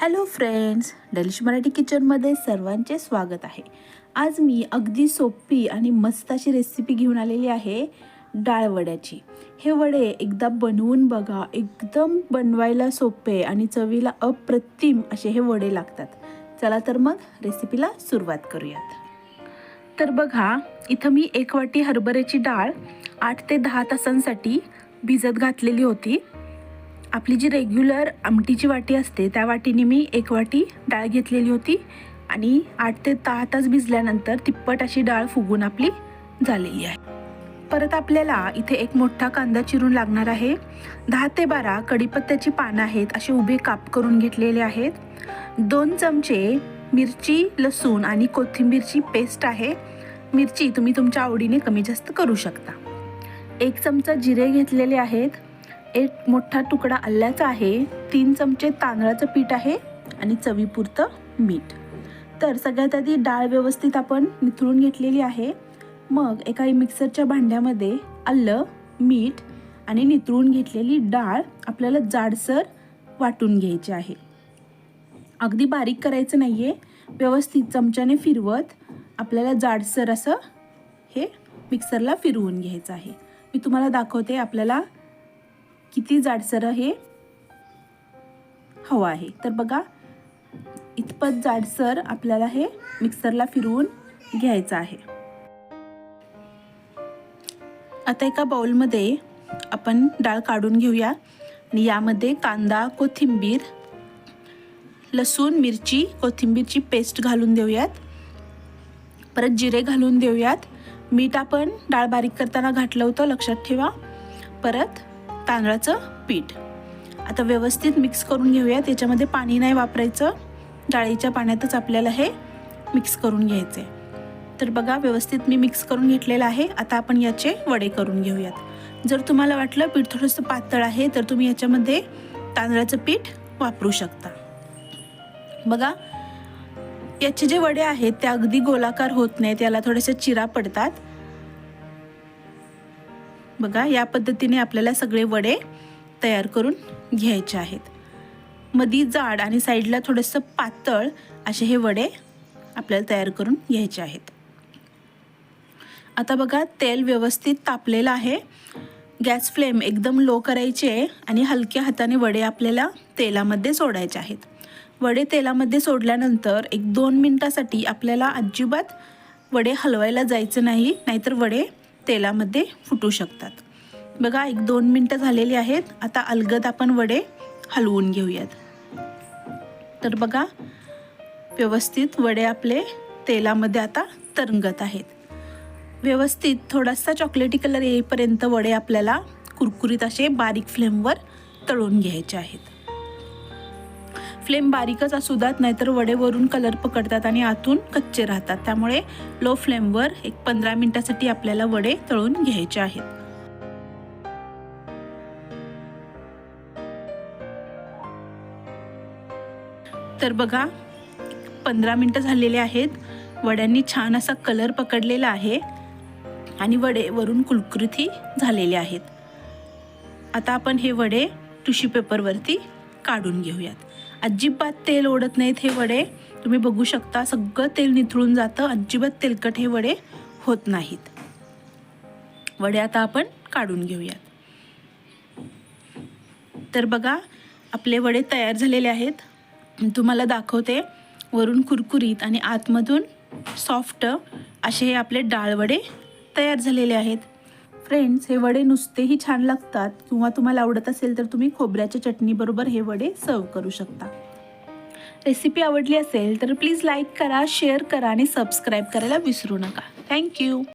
Hello friends डलिश Marathi किचनमध्ये सर्वांचे स्वागत आहे. आज मी अगदी सोपी आणि मस्त अशी रेसिपी घेऊन आलेली आहे डाळ वड्याची. हे वडे एकदा बनवून बघा. एकदम बनवायला सोपे आणि चवीला अप्रतिम असे हे वडे लागतात. चला तर मग रेसिपीला सुरुवात करूयात. तर बघा इथं मी एक वाटी हरभऱ्याची डाळ आठ ते दहा तासांसाठी भिजत घातलेली होती. आपली जी रेग्युलर आमटीची वाटी असते त्या वाटीने मी एक वाटी डाळ घेतलेली होती आणि आठ ते दहा तास भिजल्यानंतर तिप्पट अशी डाळ फुगून आपली झालेली आहे. परत आपल्याला इथे एक मोठा कांदा चिरून लागणार आहे. दहा ते बारा कढीपत्त्याची पानं आहेत असे उभे काप करून घेतलेले आहेत. दोन चमचे मिरची लसूण आणि कोथिंबीरची पेस्ट आहे. मिरची तुम्ही तुमच्या आवडीने कमी जास्त करू शकता. एक चमचा जिरे घेतलेले आहेत. एक मोठा तुकडा आल्याचा आहे. तीन चमचे तांदळाचं पीठ आहे आणि चवीपुरतं मीठ. तर सगळ्यात आधी डाळ व्यवस्थित आपण निथळून घेतलेली आहे. मग एका मिक्सरच्या भांड्यामध्ये आलं मीठ आणि निथळून घेतलेली डाळ आपल्याला जाडसर वाटून घ्यायची आहे. अगदी बारीक करायचं नाही आहे व्यवस्थित चमच्याने फिरवत आपल्याला जाडसर असं हे मिक्सरला फिरवून घ्यायचं आहे. मी तुम्हाला दाखवते आपल्याला किती जाडसर हे हवं आहे. तर बघा इतपत जाडसर आपल्याला हे मिक्सरला फिरवून घ्यायचं आहे. आता एका बाउलमध्ये आपण डाळ काढून घेऊया आणि यामध्ये कांदा कोथिंबीर लसूण मिरची कोथिंबीरची पेस्ट घालून देऊयात. परत जिरे घालून देऊयात. मीठ आपण डाळ बारीक करताना घातलं होतं लक्षात ठेवा. परत तांदळाचं पीठ. आता व्यवस्थित मिक्स करून घेऊयात याच्यामध्ये पाणी नाही वापरायचं. डाळीच्या पाण्यातच आपल्याला हे मिक्स करून घ्यायचे तर बघा व्यवस्थित मी मिक्स करून घेतलेलं आहे. आता आपण याचे वडे करून घेऊयात. जर तुम्हाला वाटलं पीठ थोडंसं पातळ आहे तर तुम्ही याच्यामध्ये तांदळाचं पीठ वापरू शकता. बघा याचे जे वडे आहेत ते अगदी गोलाकार होत नाहीत. याला थोडेसे चिरा पडतात. बघा या पद्धतीने आपल्याला सगळे वडे तयार करून घ्यायचे आहेत. मधी जाड आणि साईडला थोडंसं पातळ असे हे वडे आपल्याला तयार करून घ्यायचे आहेत. आता बघा तेल व्यवस्थित तापलेलं आहे. गॅस फ्लेम एकदम लो करायचे आणि हलक्या हाताने वडे आपल्याला तेलामध्ये सोडायचे आहेत. वडे तेलामध्ये सोडल्यानंतर एक दोन मिनटासाठी आपल्याला अजिबात वडे हलवायला जायचं नाही नाहीतर वडे तेलामध्ये फुटू शकतात. बघा एक दोन मिनटं झालेली आहेत. आता अलगद आपण वडे हलवून घेऊयात. तर बघा व्यवस्थित वडे आपले तेलामध्ये आता तरंगत आहेत. व्यवस्थित थोडासा चॉकलेटी कलर येईपर्यंत वडे आपल्याला कुरकुरीत असे बारीक फ्लेमवर तळून घ्यायचे आहेत. फ्लेम बारीकच असू द्यात नाहीतर वडेवरून कलर पकडतात आणि आतून कच्चे राहतात. त्यामुळे लो फ्लेमवर एक पंधरा मिनिटासाठी आपल्याला वडे तळून घ्यायचे आहेत. तर बघा पंधरा मिनटं झालेले आहेत. वड्यांनी छान असा कलर पकडलेला आहे आणि वडे वरून कुलकृती झालेले आहेत. आता आपण हे वडे टिश्यू पेपरवरती काढून घेऊयात. अजिबात तेल ओढत नाहीत हे वडे. तुम्ही बघू शकता सगळं तेल निथळून जातं अजिबात तेलकट हे वडे होत नाहीत. वडे आता आपण काढून घेऊयात. तर बघा आपले वडे तयार झालेले आहेत. तुम्हाला दाखवते वरून कुरकुरीत आणि आतमधून सॉफ्ट असे हे आपले डाळ वडे तयार झालेले आहेत. फ्रेंड्स हे वडे नुसतेही छान लागतात. किंवा तुम्हाला आवडत असेल तर तुम्ही खोबऱ्याच्या चटणीबरोबर हे वडे सर्व करू शकता. रेसिपी आवडली असेल तर प्लीज लाईक करा शेअर करा आणि सबस्क्राईब करायला विसरू नका. थँक्यू